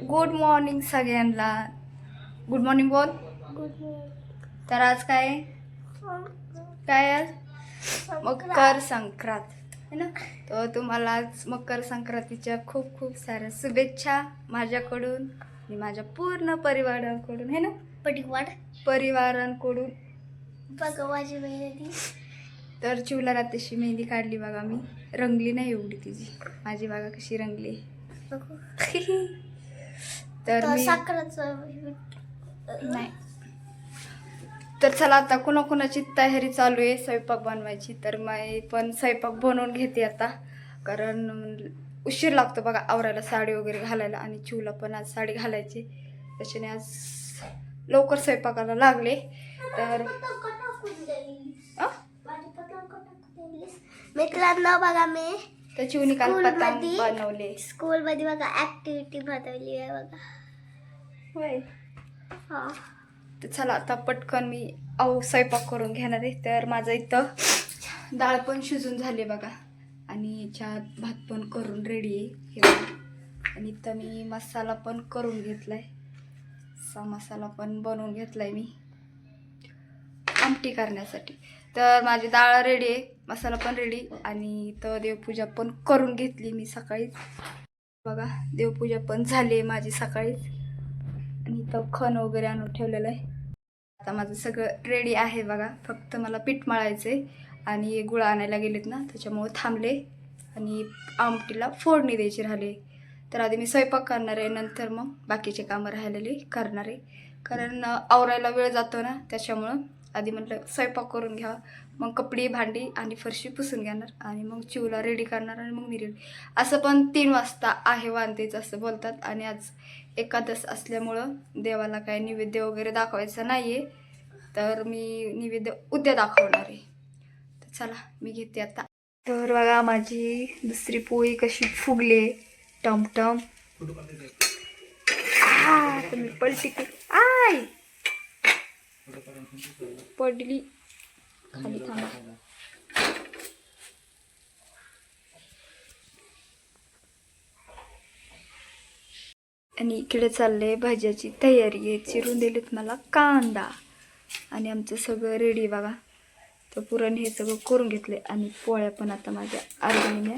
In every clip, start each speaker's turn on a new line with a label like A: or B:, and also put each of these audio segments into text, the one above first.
A: Good morning सगळ्यांना. Good morning बोल. तर आज काय? काय आज? मकर संक्रांत. है ना? तर तुम्हाला आज मकर संक्रांतीच्या खूप खूप साऱ्या शुभेच्छा माझ्याकडून आणि माझ्या पूर्ण परिवाराकडून. है ना?
B: पटिवाड
A: परिवारांकडून.
B: बघा माझी मेहंदी.
A: तर चिवला रात्रीशी मेहंदी काढली बघा मी. रंगली नाही एवढी तिची. माझी बघा कशी रंगली
B: बघू.
A: तर मी नाही. तर चला आता कुणाकुणाची तयारी चालू आहे स्वयंपाक बनवायची. तर मी पण स्वयंपाक बनवून घेते आता. कारण उशीर लागतो बघा आवरायला साडी वगैरे घालायला आणि चिवला पण आज साडी घालायची. त्याच्याने आज लवकर स्वयंपाकाला लागले. तर?
B: मित्रांनो बघा मी
A: तर चिवनी काल
B: स्कूलमध्ये-
A: पतंग बनवले.
B: स्कूल मध्ये बघा ऍक्टिव्हिटी बनवली आहे बघा.
A: होय.
B: हा.
A: तर चला आता पटकन मी अहो स्वयंपाक करून घेणार आहे. तर माझं इथं डाळ पण शिजून झाली बघा. आणि याच्यात भात पण करून रेडी आहे. हे आणि इथं मी मसाला पण करून घेतलाय. सा मसाला पण बनवून घेतलाय मी. आमटी करण्यासाठी. तर माझी डाळ रेडी आहे. मसाला पण रेडी आणि तर देवपूजा पण करून घेतली मी सकाळीच. बघा देवपूजा पण झाली आहे माझी सकाळीच. आणि तर खण वगैरे आणून ठेवलेलं आहे. आता माझं सगळं रेडी आहे बघा. फक्त मला पीठ मळायचं आहे आणि गुळ आणायला गेलेत ना त्याच्यामुळं थांबले. आणि आमटीला फोडणी द्यायची राहिले. तर आधी मी स्वयंपाक करणार आहे. नंतर मग बाकीचे कामं राहिलेले करणार आहे. कारण आवरायला वेळ जातो ना त्याच्यामुळं आधी म्हटलं स्वयंपाक करून घ्या. मग कपडे भांडी आणि फरशी पुसून घेणार आणि मग चिवला रेडी करणार आणि मग मी रेडी असं पण तीन वाजता आहे वांतेच असं बोलतात. आणि आज एकादस असल्यामुळं देवाला काय नैवेद्य वगैरे दाखवायचं नाही आहे तर मी नैवेद्य उद्या दाखवणार आहे. तर चला मी घेते आता. तर बघा माझी दुसरी पोळी कशी फुगले. टमटम. आ, तर मी पलटी आय! पडली. खाली थांबा. आणि इकडे चालले भाज्याची तयारी. आहे चिरून दिलेत मला कांदा. आणि आमचं सगळं रेडी बघा. तर पुरण हे सगळं करून घेतले आणि पोळ्या पण आता माझ्या अर्ध्या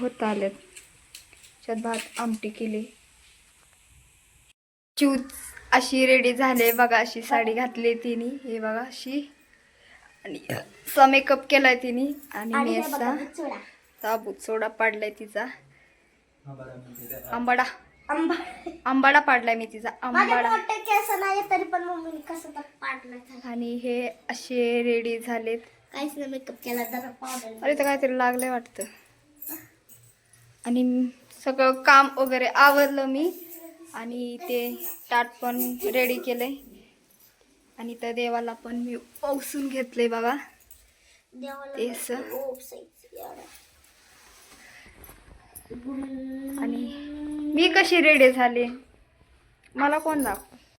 A: होत आल्यात. त्यात भात आमटी केली. चूच अशी रेडी झाले बघा अशी साडी घातली तिने. हे बघा अशी. आणि असा मेकअप केलाय तिने. आणि मी असा
B: चुडा
A: साबूत सोडा पाडलाय तिचा. आंबाडा
B: आंबा.
A: आंबाडा पाडलाय मी तिचा आंबाडा.
B: मोठे केस नाही तरी पण मम्मीने कसं तर पाडलं झालं
A: आणि हे असे रेडी झालेत.
B: काहीच नाही मेकअप केला पावडर.
A: अरे तर काहीतरी लागलंय वाटतं. आणि सगळं काम वगैरे आवरलं मी. आणि ते ताट पण रेडी केलंय आणि त्या देवाला पण मी पावसून घेतलंय बघा
B: देवाला
A: ते असं.
B: ओपसायचं एवढं.
A: आणि मी कशी रेडी झाले मला कोण दाख